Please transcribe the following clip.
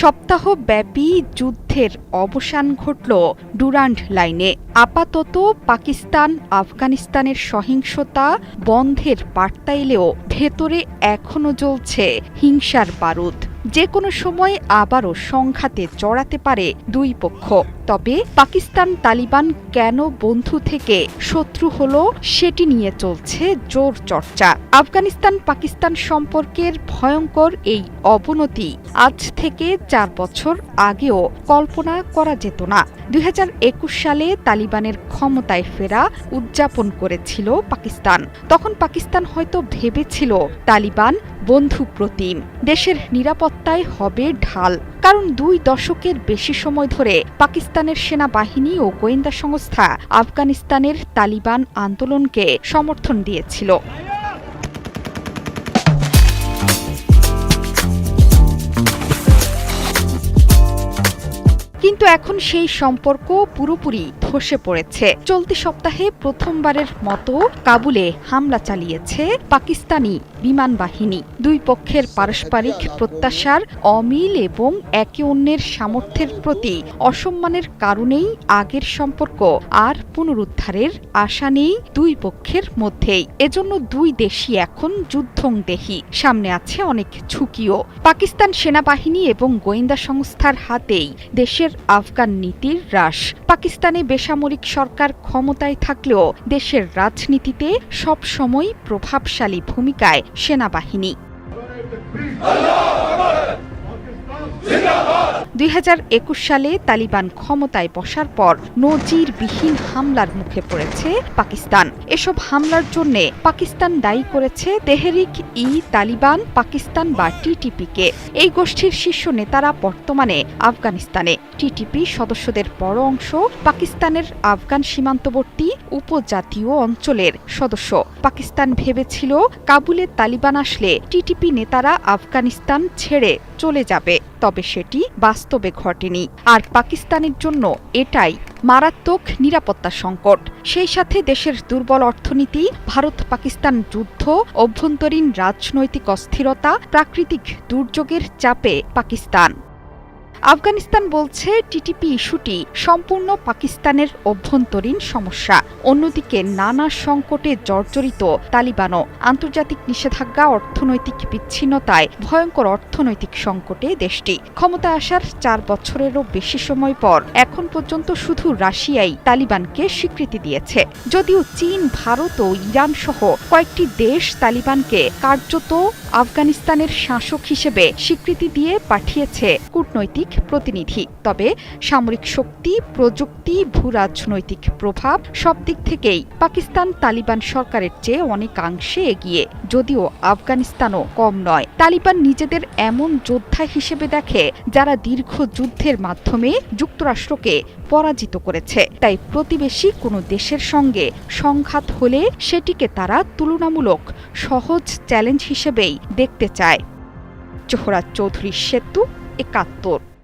সপ্তাহব্যাপী যুদ্ধের অবসান ঘটল ডুরান্ড লাইনে। আপাতত পাকিস্তান, আফগানিস্তানের সহিংসতা বন্ধের বার্তা এলেও ভেতরে এখনও জ্বলছে হিংসার বারুদ। যে কোনো সময় আবারও সংঘাতে জড়াতে পারে দুই পক্ষ। তবে পাকিস্তান তালিবান কেন বন্ধু থেকে শত্রু হল সেটি নিয়ে চলছে জোর চর্চা। আফগানিস্তান পাকিস্তান সম্পর্কের ভয়ঙ্কর এই অবনতি আজ থেকে চার বছর আগেও কল্পনা করা যেত না। দুই হাজার একুশ সালে তালিবানের ক্ষমতায় ফেরা উদযাপন করেছিল পাকিস্তান। তখন পাকিস্তান হয়তো ভেবেছিল তালিবান বন্ধু প্রতিম। দেশের নিরাপত্তায় হবে ঢাল, কারণ দুই দশকের বেশি সময় ধরে পাকিস্তানের সেনাবাহিনী ও গোয়েন্দা সংস্থা আফগানিস্তানের তালিবান আন্দোলনকে সমর্থন দিয়েছিল। এখন সেই সম্পর্ক পুরোপুরি ধসে পড়েছে। চলতি সপ্তাহে প্রথমবারের মতো কাবুলে হামলা চালিয়েছে পাকিস্তানি বিমান বাহিনী। দুই পক্ষের পারস্পরিক প্রত্যাশার অমিল এবং একে অন্যের সামর্থ্যের প্রতি অসম্মানের কারণেই আগের সম্পর্ক আর পুনরুদ্ধারের আশা নেই দুই পক্ষের মধ্যেই। এজন্য দুই দেশই এখন যুদ্ধংদেহী। সামনে আছে অনেক ঝুঁকিও। পাকিস্তান সেনাবাহিনী এবং গোয়েন্দা সংস্থার হাতেই দেশের আফগান নীতির হ্রাস। পাকিস্তানে বেসামরিক সরকার ক্ষমতায় থাকলেও দেশের রাজনীতিতে সবসময় প্রভাবশালী ভূমিকায় সেনাবাহিনী। দুই হাজার একুশ সালে তালিবান ক্ষমতায় বসার পর নজিরবিহীন হামলার মুখে পড়েছে পাকিস্তান। এসব হামলার জন্য পাকিস্তান দায়ী করেছে তেহরিক ই তালিবান, পাকিস্তান বা টিটিপিকে। এই গোষ্ঠীর শীর্ষ নেতারা বর্তমানে আফগানিস্তানে। টিটিপি সদস্যদের বড় অংশ পাকিস্তানের আফগান সীমান্তবর্তী উপজাতীয় অঞ্চলের সদস্য। পাকিস্তান ভেবেছিল কাবুলে তালিবান আসলে টিটিপি নেতারা আফগানিস্তান ছেড়ে চলে যাবে, তবে সেটি বাস্তবে ঘটেনি। আর পাকিস্তানের জন্য এটাই মারাত্মক নিরাপত্তা সংকট। সেই সাথে দেশের দুর্বল অর্থনীতি, ভারত পাকিস্তান যুদ্ধ, অভ্যন্তরীণ রাজনৈতিক অস্থিরতা, প্রাকৃতিক দুর্যোগের চাপে পাকিস্তান। আফগানিস্তান বলছে টিটিপি ইস্যুটি সম্পূর্ণ পাকিস্তানের অভ্যন্তরীণ সমস্যা। অন্যদিকে নানা সংকটে জর্জরিত তালিবানও আন্তর্জাতিক নিষেধাজ্ঞা, অর্থনৈতিক বিচ্ছিন্নতায় ভয়ঙ্কর অর্থনৈতিক সংকটে দেশটি। ক্ষমতা আসার চার বছরেরও বেশি সময় পর এখন পর্যন্ত শুধু রাশিয়াই তালিবানকে স্বীকৃতি দিয়েছে। যদিও চীন, ভারত ও ইরান সহ কয়েকটি দেশ তালিবানকে কার্যত আফগানিস্তানের শাসক হিসেবে স্বীকৃতি দিয়ে পাঠিয়েছে। কূটনৈতিক প্রতিনিধি। তবে সামরিক শক্তি, প্রযুক্তি ভূরাজনৈতিক প্রভাব সব দিক থেকেই পাকিস্তান তালিবান সরকারের চেয়ে অনেকাংশে এগিয়ে, যদিও আফগানিস্তানও কম নয়। তালিবান নিজেদের এমন যোদ্ধা হিসেবে দেখে, যারা দীর্ঘ যুদ্ধের মাধ্যমে যুক্তরাষ্ট্রকে পরাজিত করেছে। তাই প্রতিবেশী কোনো দেশের সঙ্গে সংঘাত হলে সেটিকে তারা তুলনামূলক সহজ চ্যালেঞ্জ হিসেবেই দেখতে চায়। জোহরা চৌধুরী সেতু একাত্তর।